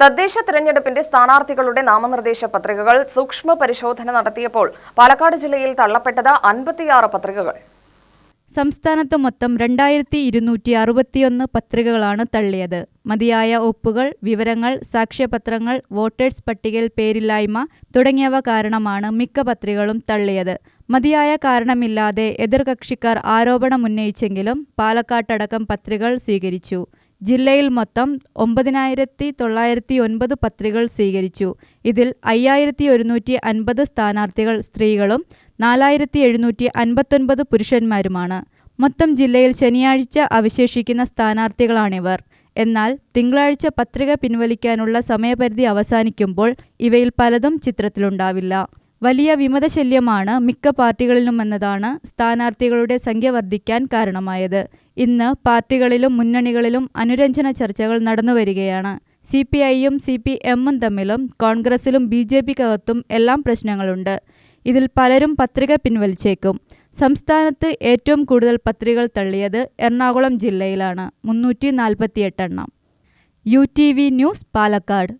തദ്ദേശ തെരഞ്ഞെടുപ്പിന്റെ സ്ഥാനാർത്ഥികളുടെ നാമനിർദ്ദേശ പത്രികകൾ സൂക്ഷ്മ പരിശോധന നടത്തിയപ്പോൾ പാലക്കാട് ജില്ലയിൽ തള്ളപ്പെട്ടത് അൻപത്തിയാറ് പത്രികകൾ. സംസ്ഥാനത്ത് മൊത്തം രണ്ടായിരത്തി ഇരുന്നൂറ്റി അറുപത്തിയൊന്ന് പത്രികകളാണ് തള്ളിയത്. മതിയായ ഒപ്പുകൾ വിവരങ്ങൾ സാക്ഷ്യപത്രങ്ങൾ വോട്ടേഴ്സ് പട്ടികയിൽ പേരില്ലായ്മ തുടങ്ങിയവ കാരണമാണ് മിക്ക പത്രികകളും തള്ളിയത്. മതിയായ കാരണമില്ലാതെ എതിർകക്ഷിക്കാർ ആരോപണമുന്നയിച്ചെങ്കിലും പാലക്കാട്ടടക്കം പത്രികകൾ സ്വീകരിച്ചു. ജില്ലയിൽ മൊത്തം ഒമ്പതിനായിരത്തി തൊള്ളായിരത്തി ഒൻപത് പത്രികകൾ സ്വീകരിച്ചു. ഇതിൽ അയ്യായിരത്തി ഒരുന്നൂറ്റി അൻപത് സ്ഥാനാർത്ഥികൾ സ്ത്രീകളും നാലായിരത്തി എഴുന്നൂറ്റി അൻപത്തൊൻപത് പുരുഷന്മാരുമാണ്. മൊത്തം ജില്ലയിൽ ശനിയാഴ്ച അവശേഷിക്കുന്ന സ്ഥാനാർത്ഥികളാണിവർ. എന്നാൽ തിങ്കളാഴ്ച പത്രിക പിൻവലിക്കാനുള്ള സമയപരിധി അവസാനിക്കുമ്പോൾ ഇവയിൽ പലതും ചിത്രത്തിലുണ്ടാവില്ല. വലിയ വിമതശല്യമാണ് മിക്ക പാർട്ടികളിലുമെന്നതാണ് സ്ഥാനാർത്ഥികളുടെ സംഖ്യ വർദ്ധിക്കാൻ കാരണമായത്. ഇന്ന് പാർട്ടികളിലും മുന്നണികളിലും അനുരഞ്ജന ചർച്ചകൾ നടന്നുവരികയാണ് സി പി ഐയും സി പി എമ്മും തമ്മിലും കോൺഗ്രസിലും ബി ജെ പിക്കകത്തും എല്ലാം പ്രശ്നങ്ങളുണ്ട്. ഇതിൽ പലരും പത്രിക പിൻവലിച്ചേക്കും. സംസ്ഥാനത്ത് ഏറ്റവും കൂടുതൽ പത്രികകൾ തള്ളിയത് എറണാകുളം ജില്ലയിലാണ്. മുന്നൂറ്റി നാൽപ്പത്തിയെട്ടെണ്ണം U T V news Palakkad.